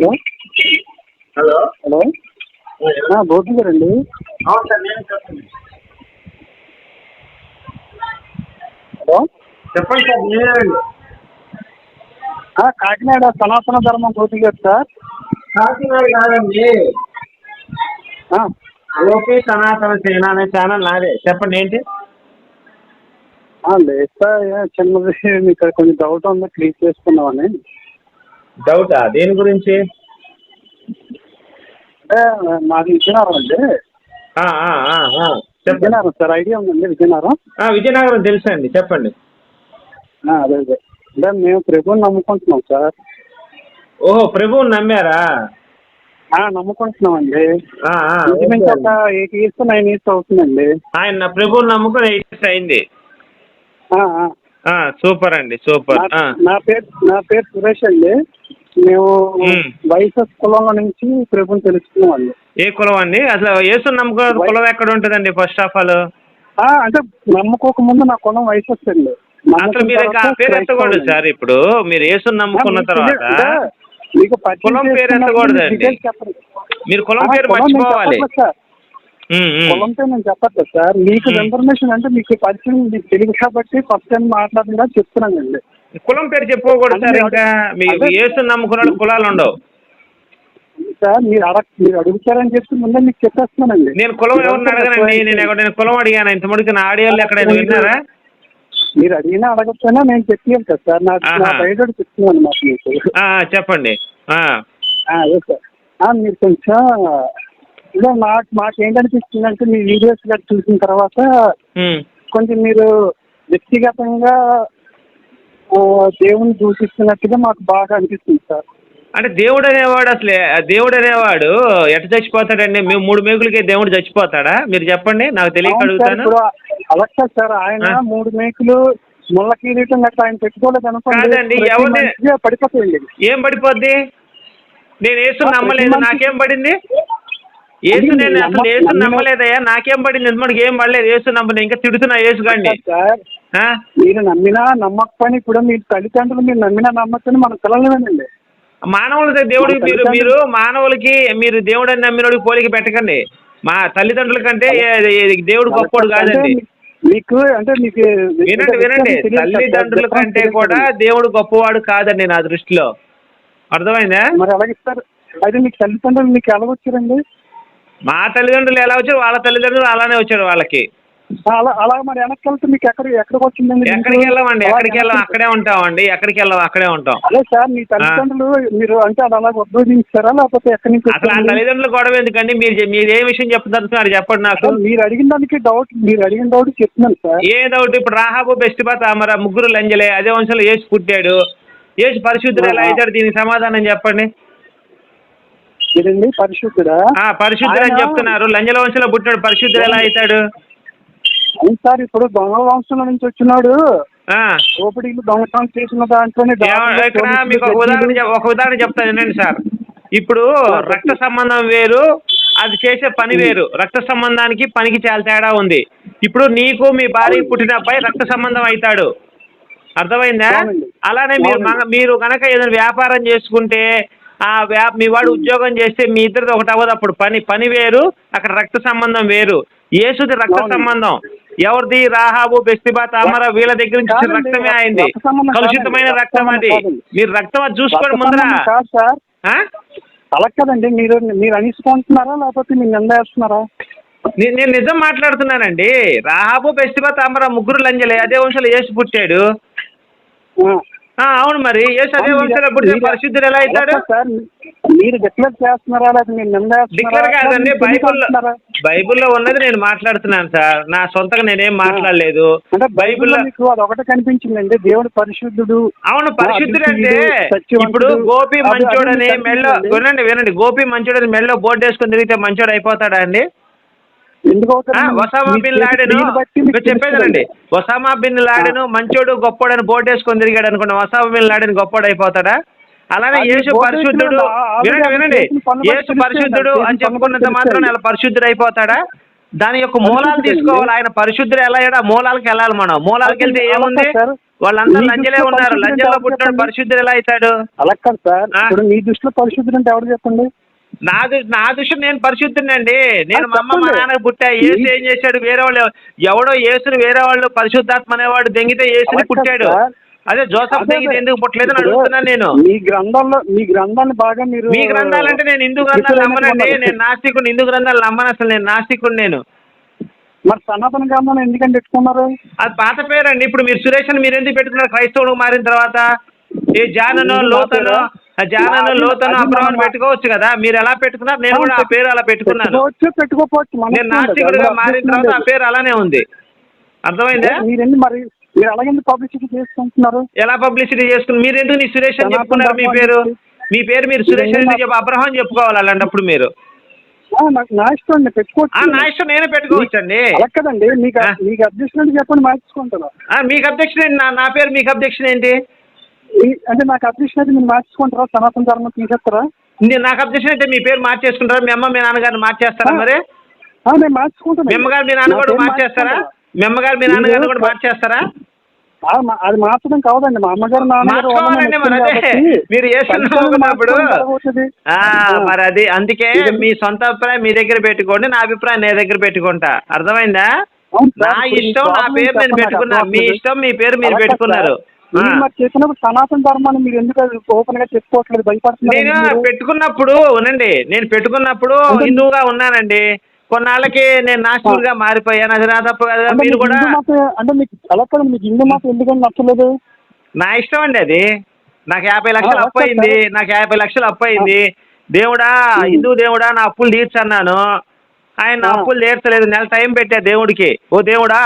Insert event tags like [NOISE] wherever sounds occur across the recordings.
Hello? Hello? Hello? Gopi నేను చెప్పండి. Hello? చెప్పండి సార్ కాకినాడ సనాతన ధర్మం గోపి గారు సార్. కాకినాడ కాదండి. ఓపీ సనాతన సేన అనే ఛానల్ నాదే. చెప్పండి ఏంటి? లేదు సార్ చిన్నది మీకు కొంచెం డౌట్ ఉంది క్లియర్ చేసుకుందామని. డౌటా? దేని గురించి? మాది విజయనగరం అండి. చెప్పండి. విజయనగరం సార్ ఐడియా ఉందండి విజయనగరం. ఆ, విజయనగరం తెలుసండి. చెప్పండి. ఆ, అదే అదే. అంటే మేము ప్రభుని నమ్ముకుంటున్నాం సార్. ఓహో ప్రభువుని నమ్మారా? ఓకే ఒక ఎయిట్ ఇయర్స్ నైన్ ఇయర్స్ అవుతుందండి. ఆయన ప్రభువుని నమ్ముకుని ఎయిట్ ఇయర్స్ అయింది. సూపర్ అండి సూపర్. నా- పేరు నా పేరు సురేష్ అండి. మేము. వైఎస్ఎస్ కులంలో నుంచి ప్రభుని తెలుసుకున్నామండి. ఏ కులం అండి? అసలు యేసు నమ్ముకున్న కులం ఎక్కడ ఉంటుందండి ఫస్ట్ ఆఫ్ ఆల్ అంటే నమ్ముకోక ముందు నా కులం వైఎస్ఎస్ అండి. అసలు మీరు ఇంకా పేరు ఎత్తకూడదు సార్ ఇప్పుడు. మీరు యేసు నమ్ముకున్న తర్వాత మీకు కులం పేరు డీటెయిల్స్ చెప్పండి. మీరు కులం పేరు మర్చిపోవాలి. పేరు నేను చెప్పట్లేదు సార్. మీకు. ఇన్ఫర్మేషన్ అంటే మీకు పరిచయం మీకు తెలియదు కాబట్టి ఫస్ట్ టైం మాట్లాడుతుందా చెప్తున్నానండి కులం పేరు చెప్పుకోకూడదు సార్ అంటే ఇంకా మీ అదే- యేసు నమ్ముకున్న వాళ్ళకి కులాలు ఉండవు. సార్ మీరు అడగ మీరు అడుగుతారని చెప్పి ముందే మీకు చెప్పేస్తున్నానండి. నేను కులం ఎవరిని అడగనండి నేను ఎక్కడ నేను కులం అడిగాను? ఇంతమందికి నా ఆడియోలు ఎక్కడైనా విన్నారా? మీరు అడిగినా అడగకపోయినా నేను చెప్పాను కదా సార్. నా. బయట చెప్తున్నాను మీకు చెప్పండి. సార్ ఆ, మీరు కొంచెం ఇలా నాకు మాకు ఏంటనిపిస్తుంది అంటే మీ వీడియోస్ గట్రా చూసిన తర్వాత. కొంచెం మీరు వ్యక్తిగతంగా దేవుని దూషిస్తున్నట్టుగా మాకు బాగా అనిపిస్తుంది సార్. అంటే దేవుడు అనేవాడు అసలు దేవుడు అనేవాడు ఎట్ట చచ్చిపోతాడండి? మేము మూడు మేకులకే దేవుడు చచ్చిపోతాడా? మీరు చెప్పండి నాకు తెలియక అడుగుతాను. అలా సార్ ఆయన. మూడు మేకులు ముళ్ళ కిరీటం గట్రా ఆయన పెట్టుకోలేదు అనుకోండి. ఎవరిని- పడిపోతాయండి ఏం పడిపోద్ది? నేను ఆ, నమ్మలేదు నాకేం పడింది? అది నేను అసలు నమ్మిన- నమ్మలేదయ్యా? నాకేం పడింది? ఎందుకు ఏం పడలేదు? యేసు నమ్మలేదు ఇంకా తిడుతున్నా యేసు గాండి సార్? మీరు నమ్మినా నమ్మకపోయినా ఇప్పుడు మీ తల్లిదండ్రులు మీరు నమ్మినా నమ్మకని మన పిల్లలమేనండి మానవులకి దేవుడికి మీరు మీరు మానవులకి మీరు దేవుడు అని నమ్మినోడికి పోలిక పెట్టకండి. మా తల్లిదండ్రుల కంటే దేవుడు గొప్పోడు కాదండి. మీకు అంటే మీకు వినండి వినండి. సార్, తల్లిదండ్రుల కంటే కూడా సార్. దేవుడు గొప్పవాడు కాదండి నా దృష్టిలో. అర్థమైందా? మరి ఎలాగిస్తారు అయితే మీకు తల్లిదండ్రులు మీకు ఎలా వచ్చారండి? మా తల్లిదండ్రులు ఎలా వచ్చారు? వాళ్ళ తల్లిదండ్రులు అలానే వచ్చారు వాళ్ళకి. అలా అలా మరి వెనక్కి వెళ్తే మీకు ఎక్కడ ఎక్కడికి వచ్చిందండి? ఎక్కడికి వెళ్ళామండి? ఎక్కడికి వెళ్ళాం? అక్కడే ఉంటామండి. ఎక్కడికి వెళ్ళాం? అక్కడే ఉంటాం. అదే సార్ మీ తల్లిదండ్రులు మీరు అంటే అది అలా లేకపోతే ఎక్కడి నుంచి అసలు ఆ? తల్లిదండ్రుల గొడవ ఎందుకండి? మీరు మీరు ఏ విషయం చెప్తారు చెప్పండి నాకు. మీరు అడిగిన దానికి డౌట్ మీరు అడిగిన డౌట్ చెప్తున్నాను సార్. ఏ డౌట్? ఇప్పుడు రాహాబు బెస్టిబా తామర ముగ్గురు లంజలే అదే వంశంలో ఏసు పుట్టాడు. ఏసు పరిశుద్ధుడు ఎలా అవుతాడు? దీనికి సమాధానం చెప్పండి. ఇదండి పరిశుద్ధుడా? పరిశుద్ధుడు అని చెప్తున్నారు. లంజల వంశంలో పుట్టాడు. పరిశుద్ధుడు ఎలా అవుతాడు? అవును సార్ ఇప్పుడు దొంగ వంశంలో నుంచి వచ్చినాడు. దోపిడీలు దొంగతనం చేసిన దాంట్లోనే మీకు ఒక ఉదాహరణ ఒక ఉదాహరణ చెప్తాను వినండి సార్. ఇప్పుడు రక్త సంబంధం వేరు అది చేసే పని వేరు. రక్త సంబంధానికి పనికి చాలా తేడా ఉంది. ఇప్పుడు నీకు మీ భార్య పుట్టిన అబ్బాయి రక్త సంబంధం అవుతాడు. అర్థమైందా. అలానే మీరు మీరు కనుక ఏదైనా వ్యాపారం చేసుకుంటే వ్యా మీ వాడు ఉద్యోగం చేస్తే మీ ఇద్దరిది ఒకటి అవ్వదు అప్పుడు. పని పని వేరు అక్కడ రక్త సంబంధం వేరు. యేసుది రక్త. సంబంధం. ఎవరిది? రాహాబు బెస్తిబా తామర వీళ్ళ దగ్గర నుంచి రక్తమే అయింది. కలుషితమైన రక్తం అది. మీరు రక్తం అది చూసుకోండి ముందర. ఆ? అలా కదండి మీరు మీరు అనిసుకుంటున్నారా లేకపోతే మీరు నిందేస్తున్నారా నేను నిజం మాట్లాడుతున్నానండి. రాహాబు బెస్తిబా తామర ముగ్గురు లంజలే. అదే వంశంలో యేసు పుట్టాడు. ఆ. ఆ, అవును మరి. యేసు అదే వంశంలో పరిశుద్ధుడు ఎలా అవుతాడు సార్? మీరు డిక్లేర్ చేస్తున్నారా? లేకపోతే మీరు డిక్లేర్ కాదండి బైబిల్లో? బైబిల్లో ఉన్నది నేను మాట్లాడుతున్నాను సార్. నా సొంతంగా నేనేం మాట్లాడలేదు. అంటే బైబిల్లో మీకు అది ఒకటే కనిపించిందండి. దేవుడు పరిశుద్ధుడు. అవును పరిశుద్ధుడు అంటే. ఇప్పుడు గోపి మంచోడని మెల్లో. వినండి వినండి. గోపి మంచోడని మెల్లో బోర్డు వేసుకొని తిరిగితే మంచోడు అయిపోతాడా అండి? ఒసామా బిన్ లాడెను చెప్పేదండి. ఒసామా బిన్ లాడెను మంచోడు గొప్పోడని బోర్డు వేసుకొని తిరిగాడు అనుకోండి ఒసామా బిన్ లాడెన్ గొప్పోడు అయిపోతాడా అలానే యేసు పరిశుద్ధుడు వినండి వినండి యేసు. పరిశుద్ధుడు అని చెప్పుకున్నంత మాత్రం. అలా పరిశుద్ధుడు అయిపోతాడా దాని యొక్క మూలాలు. తీసుకోవాలి ఆయన పరిశుద్ధుడు ఎలా అయ్యాడు ఆ మూలాలకు వెళ్ళాలి మనం మూలాలకు వెళ్తే ఏముంది మీ లంజలే ఉన్నారు ఎవరు పుట్టిన చెప్పండి? పరిశుద్ధుడు ఎలా అవుతాడు అలా కాదు సార్? ఇప్పుడు మీ దృష్టిలో పరిశుద్ధుడు అంటే ఎవరు చెప్పండి నా దృ- నా దృష్టి నేను పరిశుద్ధునండి నేను మా అమ్మ మా. నాన్నకు పుట్టా. యేసు ఏం చేశాడు? వేరే వాళ్ళు ఎవడో యేసుని వేరే వాళ్ళు పరిశుద్ధాత్మ అనేవాడు దెంగితే కాదు పుట్టాడు. అదే జోసఫ్ దెంగితే. ఎందుకు పుట్టలేదని ఇప్పుడు అడుగుతున్నాను నేను. మీ గ్రంథాల్లో మీ గ్రంథాన్ని బాగా మీరు మీ గ్రంథాలంటే నేను హిందూ గ్రంథాలు నమ్మనండి. నేను నాస్తికుడు హిందూ గ్రంథాలు నమ్మను అసలు. నేను నాస్తికుడు నేను. మరి సనాతన గ్రంథాన్ని ఎందుకని పెట్టుకున్నారు? అది పాత పేరండి. ఇప్పుడు మీరు సురేష్ అని మీరు ఎందుకు పెట్టుకున్నారు? క్రైస్తవుడు మారిన తర్వాత. ఏ జాననో లోతనో? ఆ జాననో లోతనో అబ్రహం పెట్టుకోవచ్చు కదా. మీరు ఎలా పెట్టుకున్నారు? నేను కూడా ఆ పేరు అలా పెట్టుకున్నాను. మన నేను. నాస్తికుడిగా మారిన తర్వాత ఆ. పేరు అలానే ఉంది. అర్థమైందా? మీరెందుకు మరి? మీరు అలాగెందుకు పబ్లిసిటీ చేసుకుంటున్నారు? ఎలా పబ్లిసిటీ చేసుకుని మీరు ఎందుకు నీ సురేష్ అని చెప్పుకున్నారు మీ పేరు? మీ పేరు మీరు సురేష్ అని చెప్ప అబ్రహం చెప్పుకోవాలి అలాంటప్పుడు మీరు. నా ఇష్టం పెట్టుకోవచ్చు. నా ఇష్టం నేనే పెట్టుకోవచ్చండి. కదండి మీకు. మీకు అబ్జెక్షన్ చెప్పండి మార్చుకుంటాను మీకు అబ్జెక్షన్ ఏంటి? నా నా పేరు మీకు అబ్జెక్షన్ ఏంటి? అంటే నాకు అబ్జెక్షన్ అయితే మీరు మార్చుకుంటారా సనాతన ధర్మం తీసేస్తారా? నేను- నాకు అబ్జెక్షన్ అయితే మీ పేరు మార్చేసుకుంటారా? మీ అమ్మ మీ నాన్నగారిని మార్చేస్తారా మరి? నేను మార్చుకుంటాను మీ అమ్మగారు మీ నాన్న కూడా మార్చేస్తారా? మీ అమ్మగారు మీ నాన్నగారిని కూడా మార్చేస్తారా? అది మార్చడం కావదండి మా అమ్మగారు మార్చుకోవాలండి మరి అదే. మీరు. ఆ, మరి అది. అందుకే మీ సొంత అభిప్రాయం మీ దగ్గర పెట్టుకోండి నా అభిప్రాయం నా దగ్గర పెట్టుకుంటా. అర్థమైందా? నా ఇష్టం నా పేరు నేను పెట్టుకున్నా మీ. ఇష్టం మీ పేరు మీరు పెట్టుకున్నారు. మీరు ఆ. మరి చెప్పినప్పుడు సనాతన ధర్మాన్ని మీరు ఎందుకు ఓపెన్గా చెప్పుకోవట్లేదు భయపడుతున్నారు నేను? పెట్టుకున్నప్పుడు ఉనండి నేను పెట్టుకున్నప్పుడు హిందువుగా ఉన్నానండి. కొన్నాళ్ళకి నేను నాస్తికుడిగా మారిపోయాను. అది నా తప్పు కదా మీరు కూడా అంటే మీకు అలా కదా మీకు హిందూ మతం ఎందుకని నచ్చలేదు? నా ఇష్టం అండి అది. నాకు యాభై లక్షలు అప్పు అయింది. నాకు యాభై లక్షలు అప్పు అయింది. దేవుడా హిందూ దేవుడా నా అప్పులు తీర్చన్నాను. ఆయన. అప్పులు తీర్చలేదు. నెల టైం పెట్టా దేవుడికి. ఓ దేవుడా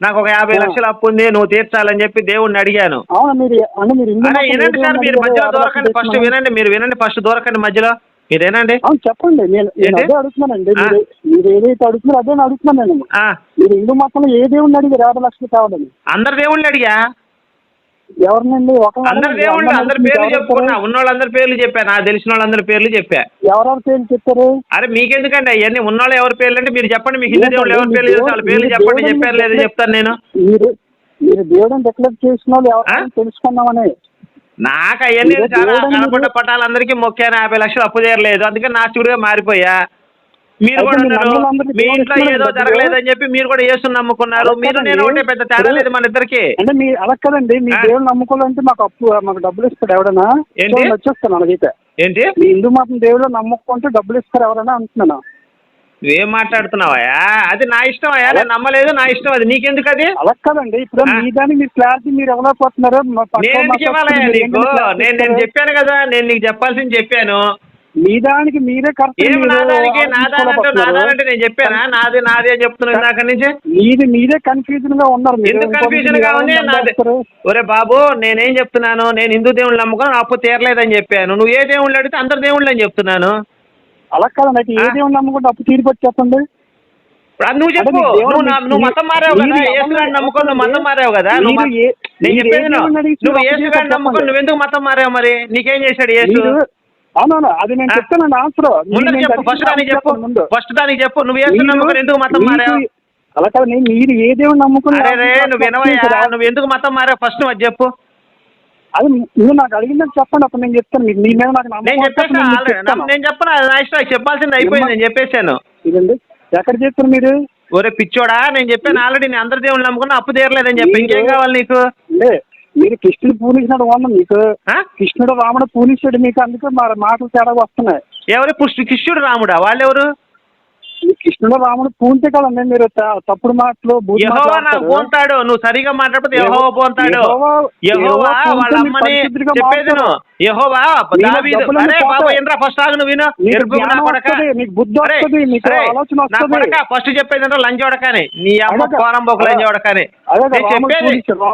నాకు ఒక యాభై. లక్షలు అప్పు ఉంది నువ్వు తీర్చాలని చెప్పి దేవుడిని అడిగాను వినండి సార్ మీరు? మధ్యలో దూరకండి ఫస్ట్. వినండి మీరు వినండి ఫస్ట్ దూరకండి మధ్యలో మీరేనండి అవును చెప్పండి నేను? అదే అడుగుతున్నానండి. మీరు ఏదైతే అడుగుతున్నారో అదే నేను అడుగుతున్నాను నేను మీరు హిందూ మతంలో ఏ దేవుడిని అడిగారు యాభై లక్షలు కావాలని అందరు దేవుళ్ళు అడిగా ఎవరినండి? ఒక అందరు దేవుళ్ళు అందరి పేర్లు చెప్పుకున్నా ఉన్న వాళ్ళందరి పేర్లు చెప్పా నాకు తెలిసిన వాళ్ళందరి పేర్లు చెప్పా. ఎవరెవరి పేర్లు చెప్పారు అరే మీకెందుకండి? అవన్నీ ఉన్నోళ్ళు ఎవరి పేర్లు అంటే మీరు చెప్పండి మీకు హిందూ దేవుళ్ళు ఎవరి పేర్లు తెలుసు వాళ్ళ పేర్లు చెప్పండి చెప్పారు లేదో చెప్తాను నేను. మీరు మీరు దేవుడిని డిక్లేర్ చేసిన వాళ్ళు? ఎవరైనా తెలుసుకుందామని. నాకు అవన్నీ చాలా కనపడ్డ పట్టాలందరికీ మొక్కాను యాభై లక్షలు అప్పు చేయలేదు అందుకని నాస్తికుడిగా మారిపోయా. మీరు కూడా మీ మీ ఇంట్లో ఏదో. జరగలేదని చెప్పి మీరు కూడా చేస్తున్న నమ్ముకున్నారు మీరు. నేను ఒకటే పెద్ద తేడా లేదు మన ఇద్దరికి అంటే మీ అలా కదండి మీ. దేవుడు నమ్ముకోవాలంటే మాకు అప్పు మాకు డబ్బులు ఇస్తాడు ఎవడైనా ఏంటి? వచ్చేస్తాను అలాగైతే ఏంటి మీ హిందూ మతం దేవుడు నమ్ముకుంటే డబ్బులు ఇస్తారు ఎవరైనా అంటున్నాను నువ్వేం మాట్లాడుతున్నావా అది నా ఇష్టం అయ్యా నేను నమ్మలేదు నా ఇష్టం అది నీకెందుకు అది అలా కదండి ఇప్పుడు. మీ దానికి మీరు క్లారిటీ మీరు మా పక్క నేను ఇవ్వాలయ్యా మీరు నీకు నేను నేను? చెప్పాను కదా నేను నీకు చెప్పాల్సింది చెప్పాను మీ దానికి మీరే కరెక్ట్ ఏం నాదానికి? నాదానంటే నాదానంటే నేను చెప్పానా? నాది నాది అని చెప్తున్నాను ఇందాక నుంచి? మీది మీరే కన్ఫ్యూజన్గా ఉన్నారు ఎందుకు కన్ఫ్యూజన్గా ఉంది నాది? ఒరే బాబు నేనేం చెప్తున్నాను? నేను హిందూ దేవుళ్ళు నమ్ముకొని అప్పు తీరలేదని చెప్పాను. నువ్వు ఏ దేవుళ్ళు అడిగితే అందరు దేవుళ్ళు అని చెప్తున్నాను. అలా కాదండి ఏ. దేవుని నమ్ముకుంటే అప్పు తీరిపొచ్చి చెప్పండి నువ్వు చెప్పు. నువ్వు మతం మారావు కదా? నమ్ముకొని నువ్వు మతం? మారావు కదా? నువ్వు నేను చెప్పేది నువ్వు అడిగితే నువ్వు. నువ్వెందుకు మతం మారావు మరి? నీకేం చేశాడు మీరు అవునవును అది నేను. చెప్తానండి ఆన్సర్ ఫస్ట్ దానికి చెప్పు. ఫస్ట్ దానికి చెప్పు. నువ్వు నమ్ముకొని ఎందుకు మతం మారావు. అలా కాదు నేను మీరు ఏ దేవుని నమ్ముకుని అరే రే నువ్వు వినవయ్యా. నువ్వు ఎందుకు మతం మారావు? ఫస్ట్ నువ్వు అది చెప్పు. అది నువ్వు నాకు అడిగిందని చెప్పండి అప్పుడు నేను చెప్తాను. మీకు మీ మీద నాకు నేను ఉంటే చెప్పేసాను నేను చెప్పను? అది నా ఇష్టం చెప్పాల్సింది అయిపోయింది నేను చెప్పేశాను. ఇదండి. ఎక్కడ చెప్తారు మీరు? ఒరే పిచ్చోడా నేను చెప్పాను ఆల్రెడీ నేను అందరి దేవుళ్ళు నమ్ముకున్నా అప్పు తీరలేదని చెప్పి. ఇంకేం కావాలి నీకు? లే మీరు కృష్ణుడు పూజించినాడు వంద మీకు. ఆ? కృష్ణుడు రాముడు పూజించాడు మీకు అందుకే మరి మాటలు తేడా వస్తున్నాయి. ఎవరు? పుష్టి కిష్యుడు రాముడా? వాళ్ళెవరు? ఈ కృష్ణుడు రాముడు పూంతే కదండి మీరు త- తప్పుడు మాటలు బూతు మాటలు యహోవా నాకు ఆడతారు. పోంతాడు. నువ్వు సరిగా మాట్లాడితే యెహో- యహోవా పోంతాడు. వాళ్ళ అమ్మని చెప్పేది మారుతారు. యహోవా నీకు దావీదు డబ్బులన్నీ అరే బాబు పోతాయి. ఏంట్రా ఫస్ట్ ఆగు నువ్వు విను. నీకు ఎరుపు నా జ్ఞానం కొడక. వస్తది, నీకు బుద్ధి అరే, వస్తది, నీకు అరే, ఆలోచన నా వస్తది. కొడక. ఫస్ట్ చెప్పేది అంటే లంచోడకని నీ అమ్మ. పోరం బొక్క అలా-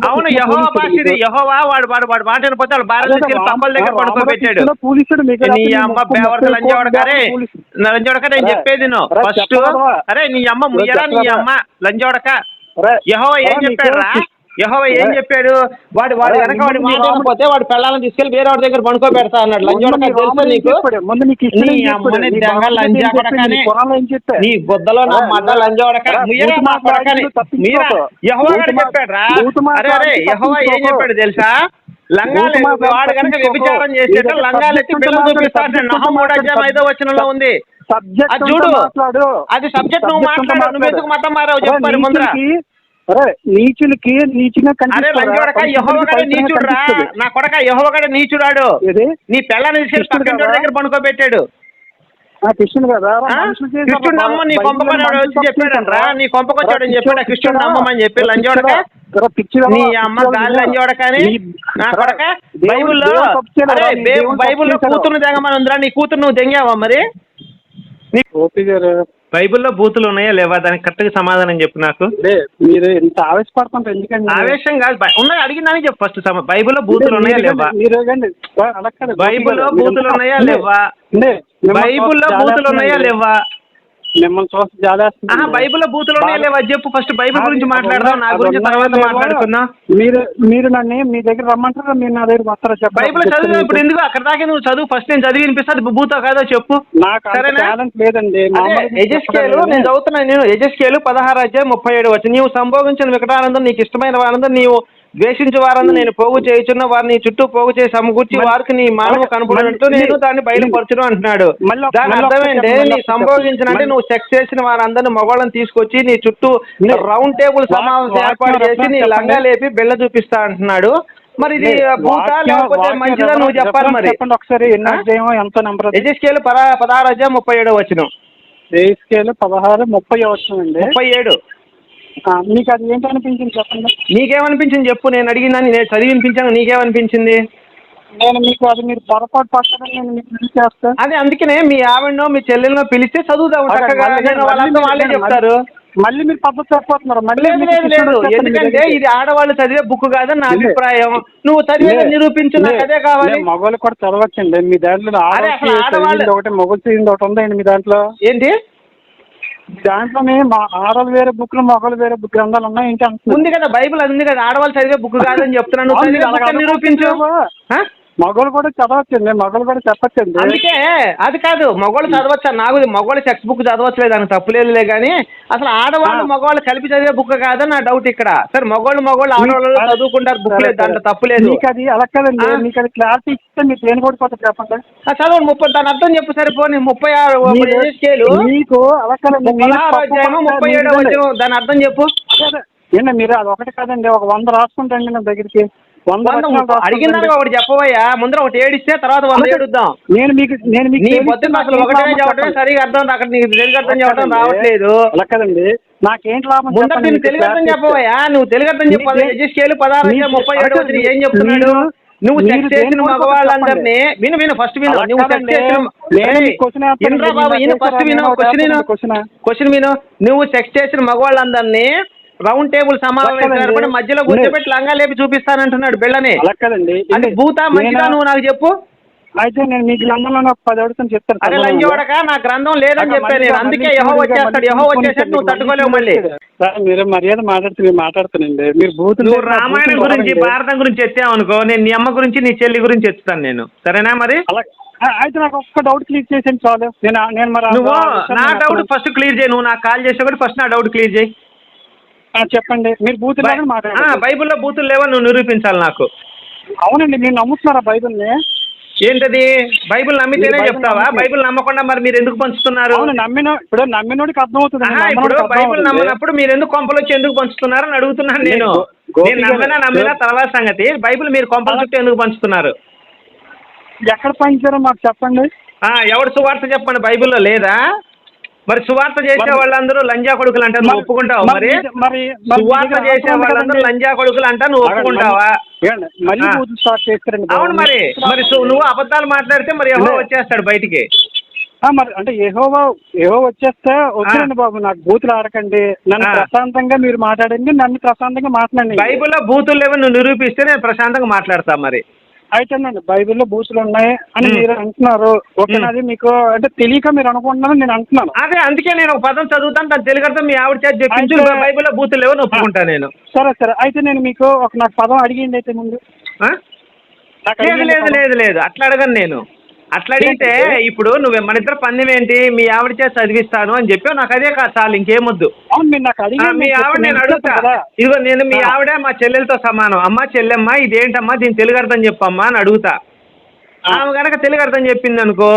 అవును కృష్ణుడు యహోవా పూజించాడు భాష ఇది నీకు. యహోవా వాడు వాడు వాడు మాట వినపోతే వాళ్ళ భార్య అదే దగ్గర పడుకోబెట్టాడు నీ అమ్మ బేవర్త పూజించాడు. లంచోడక నేను చెప్పేది నువ్వు ఫస్ట్? అరే నీ అమ్మ ముయ్యరా నీ? అమ్మ లంచోడక అరే, యెహోవా ఏం చెప్పాడురా? కృష్ణ- యహోవ ఏం చెప్పాడు? వాడు వాడు వెనక వాడి ముందు నీ మాట రాముడు- పోతే వాడు పిల్లల్ని తీసుకెళ్ళి వేరే వాడి దగ్గర పనుకోబెడతా అన్నాడు. లంజోడక నీ తెలుసా నీకు? అమ్మని దెంగ బుద్ధలో నా మడ్డ లంజోడక. మీరా? యహోవ గారు చెప్పాడు రా. అరే అరే ఆడితే యహోవ ఏం. చెప్పాడు తెలుసా? లంగాలు వాడు కనుక. వ్యభిచారం చేసేట లంగాలు ఎత్తి పిల్లలు చూపిస్తాడు ఐదో వచనంలో ఉంది. సబ్జెక్ట్ అది చూడు. అది సబ్జెక్ట్ నువ్వు మాట్లాడు నువ్వు ఎందుకు మతం మారావు? చెప్పారు ముందర. నీచులకి- నీచుగా అరే కనిపిస్తారా? లంజోడక పరిశుద్ధులకి యహోవగడ పవిత్రంగా నీచుడు రా కనిపిస్తుంది. నా కొడక యహోవగడ నీచుడాడు. నీ పిల్లని తీసుకెళ్ళి పక్కన? దగ్గర పనుకోబెట్టాడు ఆ, కృష్ణుడు కదా? కృష్ణుడు నమ్మ నీ మనుషులు వచ్చి చెప్పాడు రా నీ కొంపకొచ్చాడు అని చెప్పాడు. కృష్ణుడు నమ్మమని చెప్పి లంజోడక. నీ అమ్మ గాలి లంజోడక అని నీ- కొడక బైబిల్లో బైబిల్లో. కూతుర్ని తెగమని ఉందిరా నీ కూతురు నువ్వు దెంగావా మరి? గారు బైబిల్లో బూతులు ఉన్నాయా లేవా? దానికి కరెక్ట్గా సమాధానం చెప్పు నాకు. మీరు ఇంత ఆవేశపడుతుంటారు ఎందుకండి? ఆవేశం కాదు ఉన్నాయి అడిగిందని చెప్పు ఫస్ట్ బైబిల్లో బూతులు ఉన్నాయా లేవా? మీరు బైబిల్లో బూతులు ఉన్నాయా లేవా? బైబిల్లో బూతులు ఉన్నాయా. లేవా? మిమ్మల్ని చూసి జాలేస్తుంది ఆహా, బైబిల్లో బూతులు ఉన్నాయా లేవా? చెప్పు. ఫస్ట్ బైబిల్ గురించి మాట్లాడదాం. నా గురించి తర్వాత మాట్లాడుకుందాం. మీరు మీరు నన్ను మీ దగ్గర రమ్మంటారా? మీరు నా దగ్గర వస్తారా? చెప్పండి. బైబిల్ చదువు ఇప్పుడు ఎందుకు? అక్కడ దాకా నువ్వు చదువు? ఫస్ట్ నేను చదివి వినిపిస్తుంది భూతో కాదో చెప్పు. నాకు టాలెంట్ లేదండి. ఎజెస్కేలు. నేను చదువుతున్నాను. నేను ఎజెస్కేలు పదహారు అధ్యాయం ముప్పై ఏడు వచ్చి నీవు సంభోగించిన వికటానందం నీకు ఇష్టమైన వారందరూ నీవు ద్వేషించే వారందరూ నేను పోగు చేయుచున్న వారిని చుట్టూ పోగు చేసి సమకూర్చి వారికి నీ మానవ కనపడినట్టు నేను దాన్ని బయలుపరచును అంటున్నాడు. దాని మళ్ళీ అర్థం ఏంటి నీ సంభోగించిన అంటే. నువ్వు సెక్స్ చేసిన వారందరిని మగవాళ్ళని తీసుకొచ్చి నీ చుట్టూ రౌండ్ టేబుల్ సమావేశం ఏర్పాటు చేసి నీ. లంగా లేపి బెల్ల చూపిస్తా అంటున్నాడు. మరి ఇది వాక్యం- లేకపోతే మంచిదా నువ్వు చెప్పాలి మరి? చెప్పండి ఒకసారి ఎంత నెంబర్? ఎజెస్కేలు పద పదహారు అధ్యాయం ముప్పై ఏడో వచ్చిన ఏ స్కేల్ పదహారు ముప్పై వచ్చిందండి ముప్పై ఏడు. మీకు అది ఏంటి అనిపించింది చెప్పండి? నీకేమనిపించింది చెప్పు నేను అడిగిందని నేను చదివి వినిపించాను నీకేమనిపించింది? నేను మీకు అది మీరు పొరపాటు పట్టదని నేను మీకు ఇది చేస్తా. అదే అందుకనే మీ ఆవిడనో మీ చెల్లెలనో పిలిస్తే చదువుదాం అదే, చక్కగా. వాళ్ళంతా వాళ్ళే చెప్తారు. మళ్ళీ మీరు పద్ధతి చెప్పబోతున్నారు. మళ్ళీ లేదు లేదు ఎందుకంటే ఇది ఆడవాళ్ళు చదివే బుక్ కాదని నా. అభిప్రాయం. నువ్వు చదివేది లే, నిరూపించు అదే కావాలి. లే, మగవాళ్ళు కూడా చదవచ్చండి. మీ దాంట్లో ఆడవాళ్ళు ఒకటి మొగలు చదివింది ఒకటి ఉందండి మీ దాంట్లో? ఏంటి? దాంట్లోనే మా ఆడవాళ్ళు వేరే బుక్లు మొగలు వేరే బుక్ గ్రంథాలు ఉన్నాయి ఏంటి అంటున్నారు ఉంది కదా బైబిల్ అది ఉంది కదా ఆడవాళ్ళు చదివే బుక్ కాదని చెప్తున్నాను నువ్వు అవును, చదివే అలాగ book అని నిరూపించు? ఆ? మగవాళ్ళు కూడా చదవచ్చండి మగవాళ్ళు కూడా చెప్పచ్చండి. అందుకే అది కాదు మగవాళ్ళు చదవచ్చు? నాకు మగవాళ్ళు టెక్స్ట్ బుక్ చదవచ్చులే దానికి తప్పులేదులే కానీ అసలు ఆడవాళ్ళు. మగవాళ్ళు కలిపి చదివే బుక్ కాదని నా డౌట్ ఇక్కడ. సరే మగవాళ్ళు మగవాళ్ళు ఆడవాళ్ళు చదువుకుంటారు బుక్ లేదు దాంట్లో సరే. తప్పు లేదు మీకు అది అలా కదండి? మీకు అది క్లారిటీ ఇస్తే మీరు దేని కూడా పోతే చెప్పండి. చదవండి ముప్పై దాని అర్థం చెప్పు సరిపోని ముప్పై ఆరు స్కేలు. మీకు అలా కదండి? తప్పు ముప్పై ఏడో దాని అర్థం చెప్పు. అదే, ఏంటి మీరు అది ఒకటి కాదండి ఒక వంద రాసుకుంటండి నా దగ్గరికి. అడిగిన దానికి. ఒకటి చెప్పవయ్యా ముందర ఒకటి ఏడిస్తే తర్వాత వంద. ఏడుద్దాం నేను మీకు నేను మీకు నీ పొద్దున్న అసలు ఒకటే చెప్పండి. సరిగా అర్థం అక్కడ నీకు తెలుగు అర్థం చెప్పడం రావట్లేదు అలా కదండి నాకేంటి లాభం ముందర మీకు తెలుగు అర్థం చెప్పవయ్యా నువ్వు తెలుగు అర్థం చెప్పాలి ఎజెస్కేలు పదహారు ముప్పై ఏడు ఏం చెప్తున్నాడు నువ్వు సెక్స్ చేసిన మగవాళ్ళందరినీ విను విను ఫస్ట్ విను నువ్వు సెక్స్. చేసిన నేను బాబు ఫస్ట్? విను నేను క్వశ్చన్. క్వశ్చన్ విను నువ్వు సెక్స్ చేసిన మగవాళ్ళందరినీ రౌండ్ టేబుల్ సమావేశం మధ్యలో కూర్చోబెట్టి లంగా లేపి చూపిస్తానంటున్నాడు బిళ్ళని. అది భూతా నేను- నువ్వు నాకు చెప్పు? అయితే నేను మీకు లంబంలో ఒక పది అడుగుతాను చెప్తాను. అరే. లంజోడక నా గ్రంథం లేదని చెప్పాను. నేను అందుకే యహో వచ్చేస్తాడు యహో వచ్చేసాడు నువ్వు తట్టుకోలేవు మళ్ళీ. మీరు మర్యాద మాట్లాడుతూ మాట్లాడుతానండి. మీరు బూతులు నువ్వు రామాయణం గురించి. భారతం గురించి ఎత్తావనుకో నేను నీ అమ్మ గురించి నీ చెల్లి గురించి ఎత్తుతాను నేను. సరేనా మరి? అయితే నాకు ఒక్క డౌట్ క్లియర్ చేసేయండి చాలు. నేను నేను మరి నువ్వు నా డౌట్ ఫస్ట్ క్లియర్ చేయి. నువ్వు నాకు కాల్ చేసే ఫస్ట్ నా డౌట్ క్లియర్ చేయి. చెప్పండి. మీరు బూతులు ఆ, మాట్లాడండి. బైబిల్లో బూతులు లేవని నువ్వు నిరూపించాలి నాకు. అవునండి మీరు నమ్ముతున్నారా బైబిల్ని? ఏంటది? బైబిల్ నమ్మితేనే చెప్తావా? బైబిల్ నమ్మకుండా మరి మీరు ఎందుకు పంచుతున్నారు? అవును నమ్మిన ఇప్పుడు నమ్మినోడికి అర్థమవుతుంది ఇప్పుడు బైబిల్ నమ్మనప్పుడు మీరు ఎందుకు కొంపలు వచ్చి ఎందుకు పంచుతున్నారని అడుగుతున్నాను నేను నేను. నమ్మినా నమ్మినా తర్వాత సంగతి. బైబిల్ మీరు కొంపల చుట్టూ ఎందుకు పంచుతున్నారు? ఎక్కడ పంచారో మాకు చెప్పండి. ఆ, ఎవడు సువార్త చెప్పండి బైబిల్లో లేదా? మరి సువార్త చేసే వాళ్ళందరూ లంజా కొడుకులు అంటే నువ్వు ఒప్పుకుంటావా మరి సువార్త చేసే వాళ్ళందరూ. లంజా కొడుకులు అంటా నువ్వు ఒప్పుకుంటావా అవును. మరి మరి నువ్వు అబద్ధాలు మాట్లాడితే మరి ఎవరో. వచ్చేస్తాడు బయటికి మరి అంటే ఏహోవా ఏహో వచ్చేస్తే వద్దురండి బాబు నాకు బూతులు ఆడకండి నన్ను. ప్రశాంతంగా మీరు మాట్లాడండి నన్ను ప్రశాంతంగా మాట్లాడండి బైబిల్లో బూతులు లేవని నువ్వు నిరూపిస్తే నేను ప్రశాంతంగా మాట్లాడతా మరి అయితేనండి బైబిల్లో బూతులు ఉన్నాయి అని. మీరు అంటున్నారు ఓకే ఉమ్. అది మీకు అంటే తెలియక మీరు అనుకుంటున్నారని నేను అంటున్నాను అదే అందుకే నేను ఒక పదం చదువుతాను దాని తెలుగు అర్థం మీ ఆవిడ చేతి చెప్పించు అయితే- బైబిల్లో బూతులు లేవని ఒప్పుకుంటా నేను సరే సరే అయితే నేను మీకు ఒక నాకు పదం అడిగింది అయితే ముందు ఆ? నాకు లేదు అడిగింది లేదు పదం. లేదు లేదు అట్లా అడగను నేను అట్లా అడిగితే? ఇప్పుడు నువ్వు మన ఇద్దరు పందెం ఏంటి మీ ఆవిడ చేత చదివిస్తాను అని చెప్పి నాకు అదే కాదు చాలు ఇంకేమొద్దు మీ ఆవిడ నేను అడుగుతా. ఇదిగో నేను మీ. ఆవిడ మా చెల్లెలతో సమానం అమ్మ చెల్లెమ్మ ఇదేంటమ్మా దీని తెలుగు అర్థం చెప్పమ్మా అని అడుగుతా. ఆమె కనుక తెలుగు అర్థం చెప్పింది అనుకో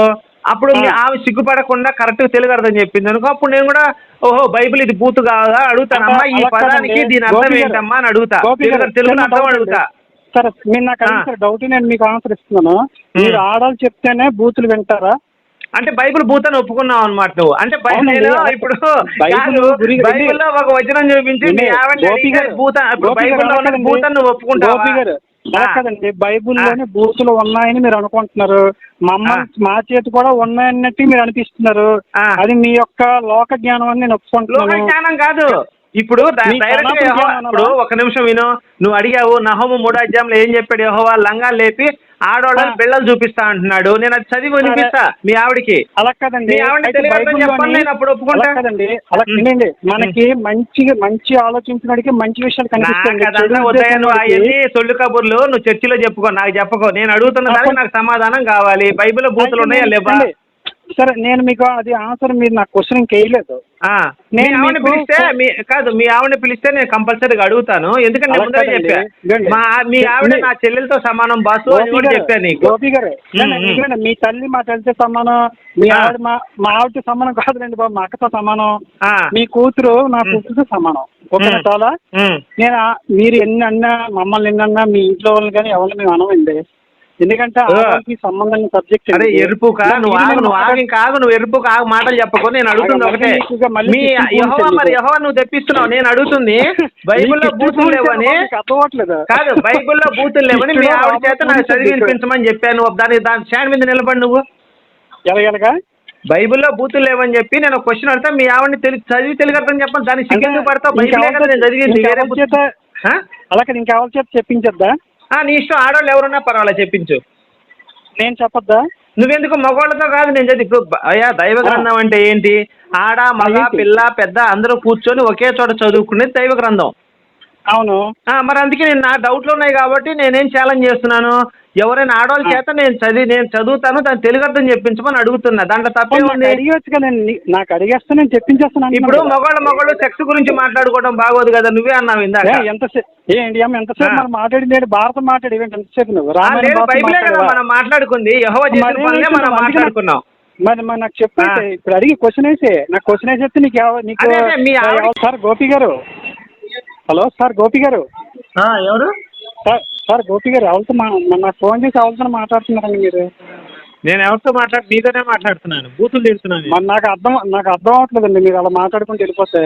అప్పుడు. ఆమె సిగ్గుపడకుండా కరెక్ట్ తెలుగు అర్థం చెప్పింది అనుకో అప్పుడు నేను కూడా ఓహో బైబిల్ ఇది బూతు కాదా అడుగుతాను అమ్మా ఈ పదానికి. దీని అర్థం ఏంటమ్మా అని అడుగుతా తెలుగు అర్థం అడుగుతా అండి. సరే మీరు నాకు ఆ. అడిగిన డౌట్ నేను మీకు ఆన్సర్ ఇస్తున్నాను. మీరు ఆడాలి చెప్తేనే బూతులు వింటారా? అంటే బైబిల్ భూతాన్ని ఒప్పుకున్నావు అనమాట నువ్వు. అంటే బైబిల్ ఇప్పుడు బైబిల్లో ఒక వచనం చూపించి బైబిల్లో ఉన్న. భూతాన్ని నువ్వు ఒప్పుకుంటావా. కదండి బైబిల్లోనే బూతులు ఉన్నాయని మీరు అనుకుంటున్నారు. మమ్మల్ని మా చేతి కూడా ఉన్నాయన్నట్టు మీరు అనిపిస్తున్నారు. అది మీ యొక్క లోక జ్ఞానం అని నేను లోక ఒప్పుకుంటున్నాను జ్ఞానం కాదు. ఇప్పుడు డైరెక్ట్ ఇప్పుడు ఒక నిమిషం విను. నువ్వు అడిగావు నహోము మూడో అధ్యాయంలో ఏం చెప్పాడు? యహోవా లంగా లేపి ఆడవాళ్ళని. పిల్లలు చూపిస్తా అంటున్నాడు. నేను అది చదివి వినిపిస్తా మీ ఆవిడికి. అలా కదండి. చెప్పండి, నేను అప్పుడు ఒప్పుకుంటా. కదండి. అలా మనకి మంచి మంచి ఆలోచించినడికి మంచి విషయాలు ఉదయం అవన్నీ సొల్లు కబుర్లు నువ్వు చర్చిలో చెప్పుకో నాకు చెప్పుకో. నేను అడుగుతున్న దానికి నాకు సమాధానం కావాలి. బైబిల్లో బూతులు ఉన్నాయా లేవా? సరే నేను మీకు అది ఆన్సర్ మీరు నాకు క్వశ్చన్ ఇంకేయలేదు నేను ఆవిడని పిలిస్తే మీ కాదు మీ ఆవిడని పిలిస్తే నేను కంపల్సరీగా అడుగుతాను ఎందుకంటే నేను ముందరే. చెప్పా. మా మీ ఆవిడ. నా చెల్లెలతో సమానం బాసు అని కూడా చెప్పాను నీకు గోపి గారు మీ తల్లి మా తల్లితో సమానం మీ. ఆవిడ మా మా ఆవిడతో సమానం కాదులేండి బాబు మా అక్కతో సమానం మీ కూతురు నా. కూతురుతో సమానం ఓకే ఉం. చాలా. నేను మీరు ఎన్ని అన్నా మమ్మల్ని ఎన్ని అన్నా మీ ఇంట్లో వాళ్ళని కానీ ఎవరిని మేము అనమండి ఎందుకంటే సంబంధం సబ్జెక్ట్ అరే ఎరుపుకా? నువ్వు ఆగు నువ్వు ఆగి కాగు నువ్వు ఎరుపుకు? ఆగు మాటలు చెప్పకు. నేను అడుగుతుంది ఒకటే మీ యహోవా మరి. యహోవా నువ్వు తెప్పిస్తున్నావు. నేను అడుగుతుంది. [LAUGHS] బైబిల్లో బూతులు లేవని కాదు బైబిల్లో బూతులు లేవని మీ ఆవిడ చేత నాకు చదివి వినిపించమని చెప్పాను. దాని దాని స్టాండ్ మీద నిలబడి నువ్వు. ఎలాగెలగా బైబిల్లో బూతులు లేవని చెప్పి నేను ఒక క్వశ్చన్ అడతా మీ ఆవిడని తెలి చదివి తెలుగు అర్థం చెప్పండి దాన్ని సిగ్గు పడతావు? బైబిలే కదా నేను చదివింది వేరే బుక్- చేత ఆ? అలాగే ఇంకెవరి చేత చెప్పించద్దా? నీ ఇష్టం ఆడవాళ్ళు ఎవరున్నా పర్వాలేదు చెప్పించు. నేను చెప్పొద్దా? నువ్వెందుకు మగవాళ్ళతో కాదు నేను చదివి ఇప్పుడు అయ్యా దైవ గ్రంథం అంటే ఏంటి? ఆడ మగ? పిల్ల పెద్ద అందరూ కూర్చొని ఒకే చోట చదువుకునేది దైవ గ్రంథం. అవును. ఆ, మరి అందుకే నేను నా డౌట్లు ఉన్నాయి కాబట్టి నేనేం ఛాలెంజ్ చేస్తున్నాను? ఎవరైనా ఆడవాళ్ళ. చేత నేను చదివి నేను చదువుతాను దాన్ని తెలుగు అర్థం చెప్పించమని అడుగుతున్నా. దాంట్లో తప్పే ఉంది. అడిగచ్చు నాకు అడిగేస్తే నేను చెప్పించేస్తాను ఇప్పుడు. మగవాళ్ళ మగవాళ్ళు సెక్స్ గురించి మాట్లాడుకోవడం బాగోదు కదా. నువ్వే అన్నావు ఇందాక. ఎంతసేపు? ఏంటి అమ్మ ఎంతసేపు. మనం మాట్లాడింది? ఏంటి? భారతం మాట్లాడి ఏంటి ఎంతసేపు నువ్వు? లేదు బైబిలే కదా? మనం మాట్లాడుకుంది. యహోవ? మనం మాట్లాడుకున్నాం. మరి మరి నాకు చెప్పైతే ఆ. ఇప్పుడు అడిగి క్వశ్చన్ వేసే. నాకు క్వశ్చన్ వేసేస్తే నీకు నీకు సార్ గోపి గారు. హలో సార్ గోపి గారు. ఎవరు? సార్ సార్ గోపి గారు ఎవరితో మా నాకు ఫోన్ చేసి ఎవరితో మాట్లాడుతున్నారండి మీరు? నేను ఎవరితో మాట్లాడు నీతోనే మాట్లాడుతున్నాను. బూతులు తీరుతున్నాను మరి నాకు అర్థం నాకు అర్థం అవ్వట్లేదండి మీరు అలా మాట్లాడుకుంటూ వెళ్ళిపోతే.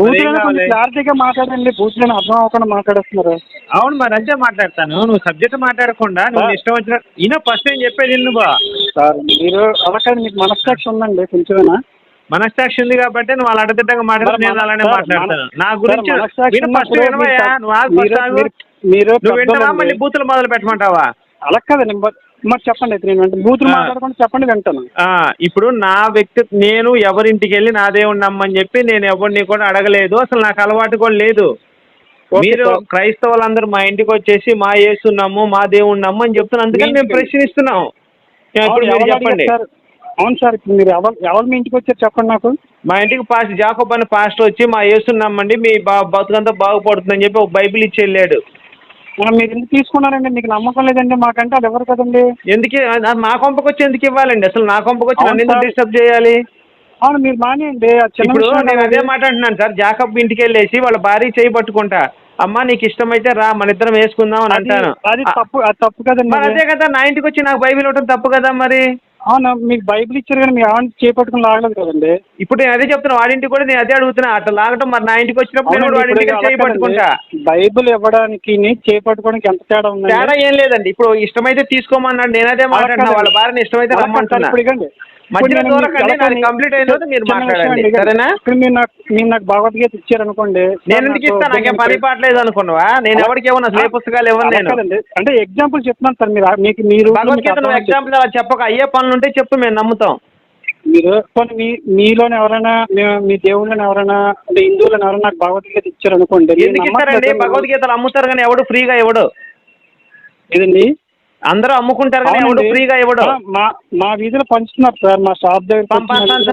బూతులను కొంచెం క్లారిటీగా మాట్లాడండి బూతులను అర్థం అవ్వకుండా మాట్లాడేస్తున్నారు. అవును మరి అంతే మాట్లాడతాను. నువ్వు సబ్జెక్ట్ మాట్లాడకుండా నువ్వు. ఇష్టం వచ్చిన ఈయన ఫస్ట్ నేను చెప్పేది బా సార్ మీరు అలా కాదు మీకు మనస్సాక్షి ఉందండి కొంచెమేనా. మనస్సాక్షి ఉంది కాబట్టి నువ్వు అలా అడ్డదిడ్డంగా మాట్లాడు నేను అలానే మాట్లాడతాను నా గురించి విను ఫస్ట్ వినవయ్యా నువ్వు ఆగు మీరు- ఆగు. నువ్వు వింటావా. మళ్ళీ బూతులు మొదలు పెట్టమంటావా అలా కదండి మరి- చెప్పండి అయితే నేను వెంటనే బూతులు ఆ. మాట్లాడకుండా చెప్పండి వింటాను ఆ, ఇప్పుడు నా వ్యక్తి నేను ఎవరింటికి వెళ్ళి నా దేవుడు నమ్మని చెప్పి నేను ఎవరిని కూడా అడగలేదు అసలు నాకు అలవాటు కూడా లేదు ఓకే మీరు సార్. క్రైస్తవులందరూ మా ఇంటికి వచ్చేసి మా యేసు నమ్ము మా దేవుడు నమ్ము అని చెప్తున్నా అందుకని మేము ప్రశ్నిస్తున్నాం ఇప్పుడు మీరు ఎవరు చెప్పండి అడిగారు సార్? అవును సార్ ఇప్పుడు మీరు ఎవరు ఎవరు మీ ఇంటికి వచ్చారు చెప్పండి నాకు. మా ఇంటికి పాస్ట్ జాకోబ్ అని పాస్టర్ వచ్చి మా యేసు నమ్మండి మీ బా బతుకంతా బాగుపడుతుందని చెప్పి ఒక బైబిల్ ఇచ్చి వెళ్ళాడు మరి మీరు ఎందుకు తీసుకున్నారండి? మీకు నమ్మకం లేదండి మాకంటే అది ఎవరు కదండి? ఎందుకు? మా కొంపకు వచ్చి ఎందుకు ఇవ్వాలండి? అసలు నా కొంపకు వచ్చి నన్ను ఎందుకు. డిస్టర్బ్ చేయాలి? అవును మీరు మానేయండి. ఇప్పుడు నేను. అదే మాట అంటున్నాను సార్ జాకబ్ ఇంటికి వెళ్ళేసి వాళ్ళ భార్య చేయి పట్టుకుంటా. అమ్మా నీకు ఇష్టమైతే రా మన ఇద్దరం వేసుకుందాం అని అంటాను. అది తప్పు అది తప్పు కదండి అదే కదా నా ఇంటికి వచ్చి నాకు బైబిల్ ఇవ్వడం తప్పు కదా మరి? అవును మీకు బైబిల్ ఇచ్చారు కానీ మీ ఆవిడ చేపట్టుకుని లాగలేదు కదండి. ఇప్పుడు నేను అదే చెప్తున్నా వాడింటికి కూడా నేను అదే అడుగుతున్నా. అట్లా లాగటం మరి నా ఇంటికి వచ్చినప్పుడు నేను కూడా చేయి పట్టుకుంటా కదండి. బైబిల్ ఇవ్వడానికి చేపట్టుకోవడానికి ఎంత తేడా తేడా ఉందండి ఏం లేదండి. ఇప్పుడు ఇష్టమైతే తీసుకోమన్నాడు నేను అదే మాట్లాడినా. వాళ్ళ భార్యని ఇష్టమైతే రమ్మంటున్నా. ఇప్పుడు ఇగండి మధ్యలో దూరకండి నాది కంప్లీట్ అయిన తర్వాత మీరు మాట్లాడండి. సరేనా? ఇప్పుడు మీరు నాకు మీరు నాకు భగవద్గీత ఇచ్చారనుకోండి నేను ఎందుకు ఇస్తాను నాకేం పని పాటలేదు అనుకున్నావా? నేను ఎవరికి ఇవ్వను అసలు ఏ పుస్తకాలు ఇవ్వను నేను. అంటే ఎగ్జాంపుల్ చెప్తున్నాను సార్ మీరు మీకు మీరు భగవద్గీత నువ్వు ఎగ్జాంపుల్ అలా చెప్పక. అయ్యే పనులు ఉంటే చెప్పు మేము నమ్ముతాం. మీరు కొన్ని మీ మీలోని ఎవరైనా మీ- దేవుళ్ళని ఎవరైనా అంటే హిందువులను ఎవరైనా నాకు భగవద్గీత ఇచ్చారనుకోండి నేను ఎందుకు ఇస్తారండి. భగవద్గీతలు అమ్ముతారు కానీ ఎవడు ఫ్రీగా ఇవ్వడు. ఇదండి అందరూ అమ్ముకుంటారు కానీ ఎవడు. ఫ్రీగా ఇవ్వడు. మా మా వీధిలో పంచుతున్నారు సార్ మా షాప్ దగ్గర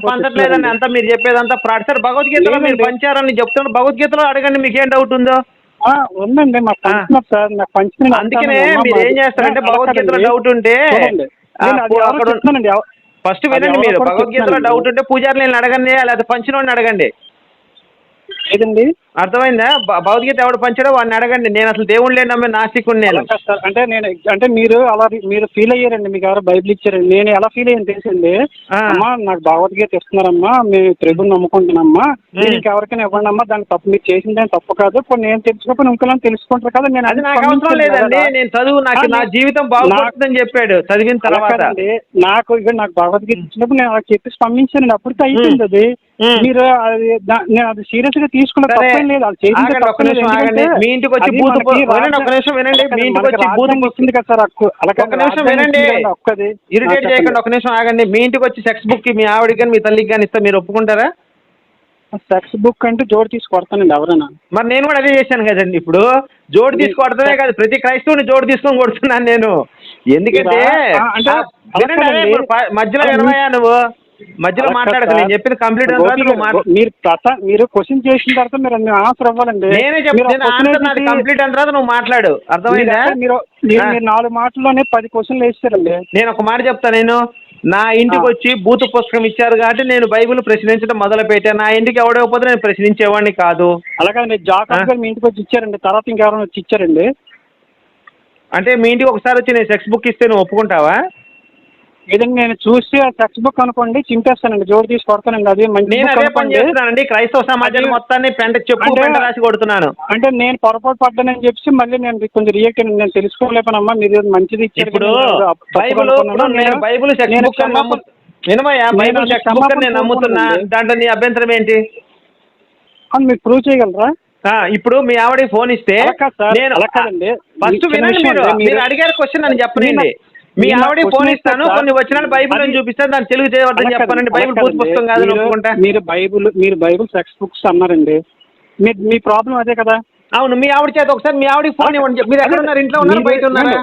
పంచట్లేదని అంతా మీరు చెప్పేదంతా ఫ్రాడ్. సార్ భగవద్గీతలో మీరు. పంచారని చెప్తున్నారు. భగవద్గీతలో అడగండి మీకు ఏం డౌట్ ఉందో? ఉందండి మాకు పంచుతున్నారు సార్ నాకు పంచిన అందుకనే మీరు ఏం చేస్తారంటే భగవద్గీతలో డౌట్ ఉంటే ఫస్ట్ వినండి మీరు. భగవద్గీతలో. డౌట్ ఉంటే పూజారులు నేను అడగండి లేకపోతే పంచిన అడగండి. ఏదండి అర్థమైందా? భగవద్గీత ఎవడు పంచాడో వాడిని అడగండి. నేను అసలు దేవుళ్ళే నమ్మే నాస్తికుడు నేను. సార్. అంటే నేను అంటే మీరు అలా మీరు ఫీల్ అయ్యారండి. మీకు ఎవరో బైబిల్ ఇచ్చారండి నేను ఎలా ఫీల్ అయ్యాను తెలిసింది. అమ్మా నాకు భగవద్గీత ఇస్తున్నారమ్మా. మేము త్రిబుల్ నమ్ముకుంటున్నామ్మా మీరు ఇంకెవరికైనా ఇవ్వండి అమ్మా దాని తప్పు మీరు చేసింది తప్పు కాదు. కొన్ని నేను తెలుసుకోకపోతే ఇంకొకరు తెలుసుకుంటారు కదా. నేను అది నాకు అవసరం లేదండి. నేను చదువు నాకు నా జీవితం బాగుపడుతుందని చెప్పాడు. చదివిన తర్వాత. నాకు ఇక నాకు భగవద్గీత ఇచ్చినప్పుడు నేను అలా చెప్పి స్పందించాను అప్పటికి అయిపోయింది అది. మీరు అది నేను అది సీరియస్గా తీసుకున్న తప్పేం లేదు. అది తప్పలేదు. మీ ఇంటికి వచ్చి బూతు వినండి, ఒక్క నిమిషం వినండి. మీ ఇంటికి వచ్చి బూతు ఇచ్చింది కదా సార్ ఒక్క నిమిషం వినండి. ఒక్కది. ఇరిటేట్ చేయకండి. ఒక నిమిషం ఆగండి. మీ ఇంటికి వచ్చి సెక్స్ బుక్ మీ ఆవిడకి కానీ మీ తల్లికి కానీ ఇస్తే మీరు ఒప్పుకుంటారా? సెక్స్ బుక్ అంటే జోడు తీసి కొడతానండి ఎవరైనా. మరి నేను కూడా అదే చేశాను కదండి ఇప్పుడు. జోడు మీ- తీసి కొడతానే కాదు ప్రతి క్రైస్తవుని జోడు తీసుకొని కొడుతున్నాను నేను. ఎందుకంటే మధ్యలో వినవయ్యా నువ్వు. మధ్యలో మాట్లాడక. నేను చెప్పిన కంప్లీట్ మీరు మీరు క్వశ్చన్ చేసిన తర్వాత మీరు అన్ని ఆన్సర్ ఇవ్వాలండి నేనే చెప్తాను కంప్లీట్ అయిన తర్వాత నువ్వు మాట్లాడు. అర్థమైందా? మీరు మీరు నాలుగు మాటల్లోనే పది క్వశ్చన్లు వేస్తారండి. నేను ఒక మాట చెప్తా నేను. నా ఇంటికి. వచ్చి బూతు పుస్తకం ఇచ్చారు కాబట్టి నేను బైబిల్ ప్రశ్నించడం మొదలు పెట్టాను నా ఇంటికి ఎవడకపోతే నేను ప్రశ్నించేవాడిని కాదు. అలాగే మీరు జాకబ్ ఆ. గారు మీ ఇంటికి వచ్చి ఇచ్చారండి. తర్వాత ఇంకెవరైనా వచ్చి ఇచ్చారండి. అంటే మీ ఇంటికి ఒకసారి వచ్చి నేను సెక్స్ బుక్ ఇస్తే నువ్వు ఒప్పుకుంటావా? ఏదండి నేను చూసి ఆ టెక్స్ట్ బుక్ అనుకోండి చింపేస్తానండి జోడు తీసి కొడతానండి అది మంచి నేను book అదే పని అనుకోండి. చేస్తున్నానండి క్రైస్తవ సమాజాన్ని అది- మొత్తాన్ని పెంట చెప్పు అంటే- పెంట రాసి కొడుతున్నాను అంటే నేను పొరపాటు పడ్డానని చెప్పి మళ్ళీ నేను కొంచెం రియాక్ట్ అయ్యాను నేను తెలుసుకోలేకపోయినమ్మా మీరు మంచిది ఇచ్చారు ఇప్పుడు నేను బైబిల్ అనుకున్నాను. ఇప్పుడు నేను బైబిల్ సెక్స్ నేను బుక్ అని క్షమాపణ- నమ్ము వినమయ్యా నేను బైబిల్ అది సెక్స్ బుక్ అని నేను క్షమాపణ నమ్ముతున్నా కోరుకుంటున్నాను. దాంట్లో నీ అభ్యంతరం ఏంటి అవును, మీరు ప్రూవ్ చేయగలరా ఆ, ఇప్పుడు మీ ఆవిడకి ఫోన్ ఇస్తే అలా కాదు సార్, నేను అలా కాదండి. ఫస్ట్ వినండి మీరు అండి, మీరు- మీరు అడిగారు క్వశ్చన్ అని చెప్పనండి నేను- మీ question ఫోన్ ఇస్తాను. కొన్ని వచ్చిన బైబిల్ అని చూపిస్తాను. దాన్ని తెలుగు చేయవద్దని చెప్పానండి బైబిల్ పూర్తి పుస్తకం కాదు ఒప్పుకుంటా మీరు బైబుల్ మీరు బైబుల్ సెక్స్ బుక్స్ అన్నారండి. మీ మీ ప్రాబ్లం అదే కదా. అవును మీ ఆవిడ చేత ఒకసారి మీ ఆవిడకి ఫోన్ ఇవ్వండి. మీరు ఎక్కడ ఉన్నారు ఇంట్లో ఉన్నారు? బయట ఉన్నారా?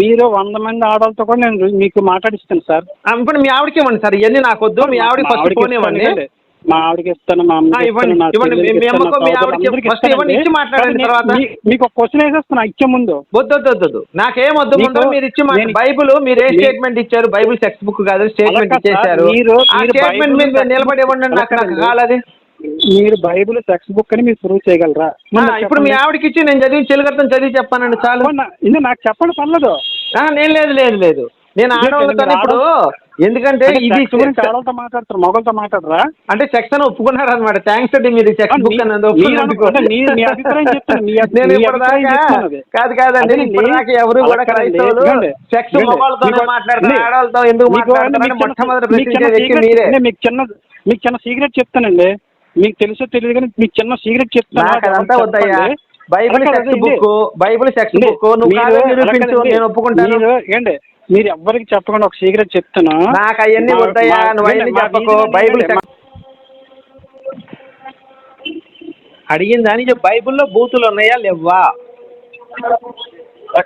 మీరు వంద మంది ఆడవాళ్ళతో కూడా నేను మీకు మాట్లాడిస్తాను సార్. ఇప్పుడు మీ ఆవిడకి ఇవ్వండి సార్. ఇవన్నీ నాకు వద్దు. మీ ఆవిడకి మా ఫస్ట్ ఫోన్ ఇవ్వండి. మా ఆవిడకి ఇస్తాను మా మీకు క్వశ్చన్ వేసేస్తున్నా ఇచ్చే ముందు. వద్దు నాకేం వద్దు ముందు మీరు ఇచ్చి బైబిల్ మీరు ఏ స్టేట్మెంట్ ఇచ్చారు? బైబిల్ టెక్స్ట్ బుక్ కాదు స్టేట్మెంట్ అలా కాదు సార్, ఇచ్చేశారు. మీరు- ఆ మీరు స్టేట్మెంట్ మీద నిలబడి ఇవ్వండి నాకు నాకు కాలది మీరు బైబిల్ సెక్స్ బుక్ అని మీరు ప్రూవ్ చేయగలరా? ఇప్పుడు మీ ఆవిడకి ఇచ్చి నేను చదివి చెలుగడతాను చదివి చెప్పానండి చాలు. ఇది నాకు చెప్పండి పర్లేదు. ఆ, నేను లేదు లేదు లేదు. నేను ఆడవాళ్ళతో ఇప్పుడు ఎందుకంటే ఇది ఆడవాళ్ళతో మాట్లాడతారు మగవాళ్ళతో మాట్లాడరా అంటే సెక్స్ అని ఒప్పుకున్నారు అనమాట థ్యాంక్స్ అండి మీరు సెక్స్ ఆ, బుక్. కాదు కాదండి ఎవరు కూడా. సెక్స్ మీకు- మాట్లాడతారు. ఆడవాళ్ళతో ఎందుకు చిన్న- మొట్టమొదటి ప్రశ్నించే వ్యక్తి మీరే మీకు చిన్న మీకు చిన్న సీక్రెట్ చెప్తానండి మీకు తెలుసో తెలియదు కానీ మీకు చిన్న సీక్రెట్ చెప్తాను. Bible sex. Book Bible sex book నువ్వు నిరూపించు. నేను ఒప్పుకుంటాను ఏంటి మీరు ఎవ్వరికి చెప్పకుండా ఒక సీక్రెట్ చెప్తాను నాకు అవన్నీ వద్దయ్యా నువ్వు అవన్నీ చెప్పకు బైబిల్ దానికి చెప్పు. బైబిల్లో బూతులు ఉన్నాయా లేవా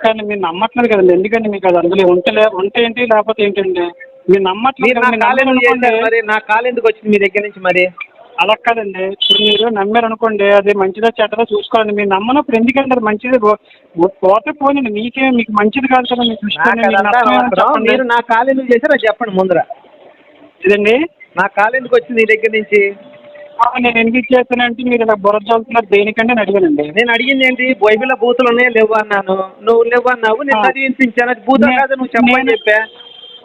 కానీ మీరు నమ్మట్లేదు కదండి ఎందుకండి మీకు అది అందులో ఉంటలే ఉంటే ఏంటి లేకపోతే ఏంటండి? మీరు నమ్మట్లేదు మీరు నా కదా, మీరు? నా ఎందుకు వచ్చింది మీ దగ్గర నుంచి మరి? అలా కాదండి ఇప్పుడు మీరు నమ్మారనుకోండి అది మంచిదో చెడ్డదో చూసుకోవాలండి. మీరు నమ్మనప్పుడు ఎందుకంటే అది మంచిది? పోతే పోనండి మీకే మీకు మంచిది కాదు కదా మీకు ఇష్టం మీకు నష్టమేమో. చెప్పండి. మీరు నా కాలు ఎందుకు చేశారో అది చెప్పండి ముందర? ఇదండి? నా కాలు ఎందుకు వచ్చింది నీ దగ్గర నుంచి? నేను ఎందుకు ఇచ్చేస్తానంటే మీరు ఇలా బుర్ర చదువుతున్నారు దేనికంటే అని అడిగానండి. నేను అడిగింది ఏంటి? బైబిల్లో బూతులు ఉన్నాయా లేవు అన్నాను. నువ్వు లేవు అన్నావు? నేను ఆ. చదివి వినిపించాను అది బూతులు కాదు నువ్వు చెప్పమని నేను- చెప్పా.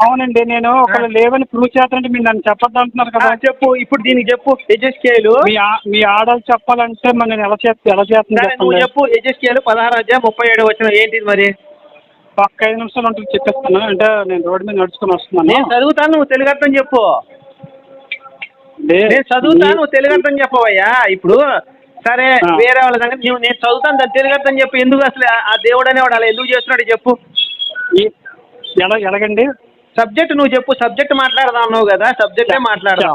అవునండి నేను ఒకళ్ళు లేవని ప్రూవ్ చేస్తానంటే మీరు నన్ను చెప్పొద్దు అంటున్నారు కదా. చెప్పు ఇప్పుడు దీనికి చెప్పు ఎజెస్కేలు మీ ఆ- మీ ఆడలు చెప్పాలంటే మరి నేను ఎలా చేస్తా ఎలా చేస్తుంది సరే నువ్వు చెప్పండి. చెప్పు ఎజెస్కేలు పదహారు అధ్యాయం ముప్పై ఏడు వచ్చిన ఏంటిది మరి? ఒక్క ఐదు నిమిషాలు ఉంటుంది చెప్పేస్తాను. అంటే నేను రోడ్డు మీద నడుచుకుని వస్తున్నాను. నేను చదువుతాను నువ్వు తెలుగు అర్థం చెప్పు. లే- నేను చదువుతాను నువ్వు తెలుగు అర్థం చెప్పవయ్యా. ఇప్పుడు సరే ఆ. వేరే వాళ్ళ సంగతి నువ్వు నేను చదువుతాను దాన్ని తెలుగు అర్థం చెప్పు. ఎందుకు అసలు ఆ- ఆ దేవుడు అనేవాడు అలా ఎందుకు చేస్తున్నాడు చెప్పు. ఈ- ఎలా ఎలాగండి? సబ్జెక్ట్ నువ్వు చెప్పు సబ్జెక్ట్ మాట్లాడదాం అన్నావు కదా సబ్జెక్టే మాట్లాడదాం.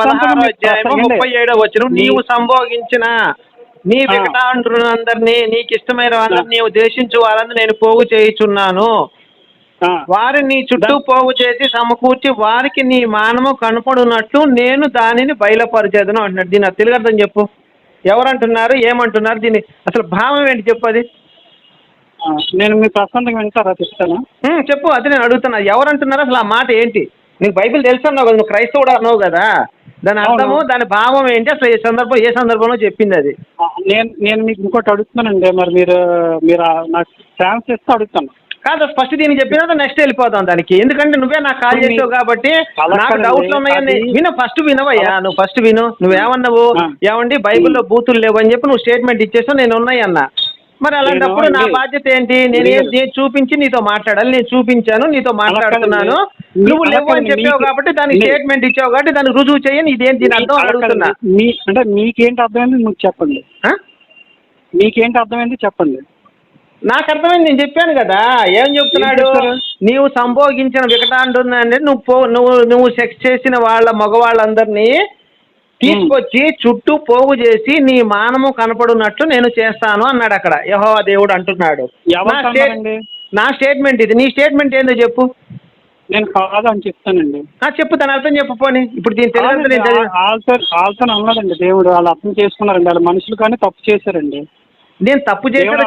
పదహారో అధ్యాయము ముప్పై ఏడో వచ్చిన నీవు సంభోగించిన నీ ఆ. వికటాంధ్రులందరినీ నీకు ఇష్టమైన వాళ్ళని నీవు దేశించు వాళ్ళని నేను పోగు చేయుచున్నాను. వారిని నీ చుట్టూ పోగు చేసి సమకూర్చి వారికి నీ మానము కనపడునట్లు నేను దానిని బయలుపరిచేదను. అంటున్నాడు. దీని తెలుగు అర్థం చెప్పు. ఎవరంటున్నారు? ఏమంటున్నారు? దీని అసలు భావం ఏంటి చెప్పు అది? నేను మీ ప్రశాంతంగా వింటారా చెప్తాను? చెప్పు అది నేను అడుగుతున్నా. ఎవరంటున్నారు అసలు ఆ మాట ఏంటి? నీకు బైబిల్ తెలుసు అన్నావు కదా నువ్వు క్రైస్తవుడు అన్నావు కదా. దాని అర్థము. దాని భావం ఏంటి? అసలు ఏ సందర్భం ఏ సందర్భంలో చెప్పింది అది? నేను నేను మీకు ఇంకోటి అడుగుతున్నానండి. మరి మీరు మీరు నాకు ఛాన్స్ ఇస్తే అడుగుతాను. కాదు ఫస్ట్ దీనికి చెప్పిన నెక్స్ట్ వెళ్ళిపోతాం దానికి. ఎందుకంటే నువ్వే నాకు కాల్ చేసావు కాబట్టి నాకు డౌట్లు ఉన్నాయని విను ఫస్ట్ వినవయ్యా నువ్వు ఫస్ట్ విను. నువ్వేమన్నావు. ఏమండి బైబిల్లో బూతులు లేవు అని చెప్పి నువ్వు స్టేట్మెంట్ ఇచ్చేసావు నేను ఉన్నాయి అన్న మరి అలాంటప్పుడు నా బాధ్యత ఏంటి నేను చూపించి నీతో మాట్లాడాలి నేను చూపించాను నీతో మాట్లాడుతున్నాను. నువ్వు లేవు అని. చెప్పావు కాబట్టి దానికి స్టేట్మెంట్ ఇచ్చావు కాబట్టి దానికి రుజువు చేయని ఇదేంటి అర్థం అడుగుతున్నా. మీ అంటే మీకేంటి అర్థమైంది మీకు చెప్పండి? మీకేంటి అర్థమైంది చెప్పండి నాకు అర్థమైంది నేను చెప్పాను కదా ఏం చెప్తున్నాడు? నీవు సంభోగించిన వికటాంటుందంటే నువ్వు పో నువ్వు నువ్వు సెక్స్ చేసిన వాళ్ళ మగవాళ్ళందరినీ తీసుకొచ్చి చుట్టూ పోగు చేసి నీ మానము కనపడున్నట్లు నేను చేస్తాను అన్నాడు అక్కడ. యహో దేవుడు అంటున్నాడు. ఎవరు నా స్టేట్మెంట్ ఇది. నీ స్టేట్మెంట్ ఏందో చెప్పు. నేను కాదు అని చెప్తానండి. చెప్పు దాని అర్థం చెప్పు పోనీ. ఇప్పుడు దీని తెలుగు అర్థం నేను చదివి- ఆల్సో ఆల్సో అన్నాడండి దేవుడు వాళ్ళు అర్థం చేసుకున్నారండి. వాళ్ళ మనుషులు కానీ తప్పు చేశారండి. నేను తప్పు దేవుడు-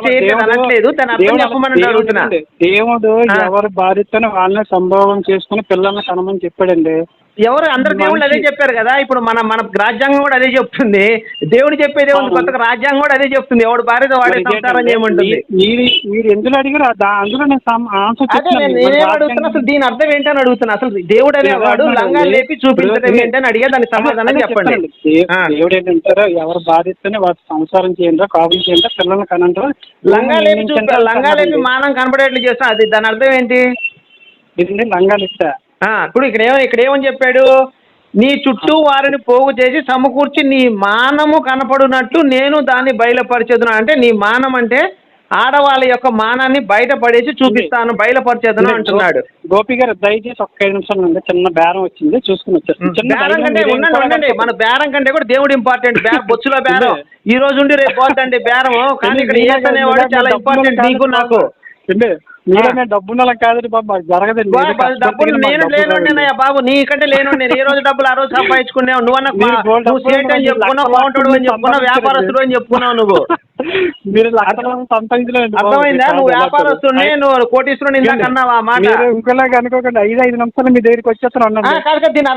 అనట్లేదు దాని అర్థం చెప్పమని దేవుడు అడుగుతున్నా అండి, దేవుడు. ఎవరి భార్యతోనే వాళ్ళని సంభోగం చేసుకుని పిల్లల్ని కనమని చెప్పాడండి. ఎవరు అందరు దేవుళ్ళు అదే చెప్పారు కదా ఇప్పుడు మన మన రాజ్యాంగం కూడా అదే చెప్తుంది. దేవుడు చెప్పేదే ఉంది. కొత్తగా రాజ్యాంగం కూడా అదే చెప్తుంది. ఎవడు భార్యతో వాడే సంసారం? చేయమంటుంది మీ- మీరు ఎందులో అడిగారు అందులో నేను అడుగుతున్నా? అసలు దీని అర్థం ఏంటని అడుగుతున్నా? అసలు దేవుడు అనేవాడు దేవుడు లంగా అన్నాడు. లేపి చూపించడం ఏంటని అడిగా దానికి సమాధానం చెప్పండి. దేవుడు ఏంటంటారో ఎవరు బాధిస్తేనే వాటి సంసారం చేయండి కాపులు చేయండి పిల్లల్ని కనంటారు లంగా లేపి చూపి లంగా లేపి మానం కనపడేట్లు చేస్తా. అది దాని అర్థం ఏంటి? లంగాలు ఇస్తా. ఇప్పుడు ఇక్కడ ఏమో ఇక్కడ ఏమని చెప్పాడు? నీ చుట్టూ వారిని పోగు చేసి సమకూర్చి నీ మానము కనపడునట్లు నేను దాన్ని బయలుపరిచేదును? అంటే నీ మానం అంటే ఆడవాళ్ళ యొక్క మానాన్ని బయటపడేసి చూపిస్తాను బయలుపరిచేదను అంటున్నాడు. గోపి గారు దయచేసి ఒక్క ఐదు నిమిషాలు ఉంది చిన్న బేరం వచ్చింది చూసుకుని చిన్న బేరం కంటే ఉండండి ఉండండి. మన బేరం కంటే కూడా దేవుడు ఇంపార్టెంట్ బేరం [LAUGHS] బొచ్చులో బేరం. ఈ రోజు ఉండి రేపు పోద్దండి బేరం [LAUGHS] కానీ ఇక్కడ కాదు, చాలా ఇంపార్టెంట్ నీకు నాకు. ఏంటి? మీరే నేను డబ్బున్న కాదు బాబు మాకు జరగదండి. డబ్బులు నేను లేనుండేనయ్యా. బాబు నీకంటే లేనుండి నేను ఏ రోజు డబ్బులు ఆ రోజు సంపాదించుకున్నావు. నువ్వు అన్న నువ్వు సేట్ అని చెప్పుకున్నావు కౌంటర్ అని చెప్పుకున్నావు వ్యాపారస్తుడు అని చెప్పుకున్నావు నువ్వు. మీరు. అర్థమైందా? నువ్వు వ్యాపారస్తుడిని. నువ్వు కోటీశ్వరుని ఇందాక అన్నావా ఆ మాట? ఇంకోలాగా అనుకోకండి. ఐదు ఐదు నిమిషాలు మీ దగ్గరికి వచ్చేస్తాను కాదు దీని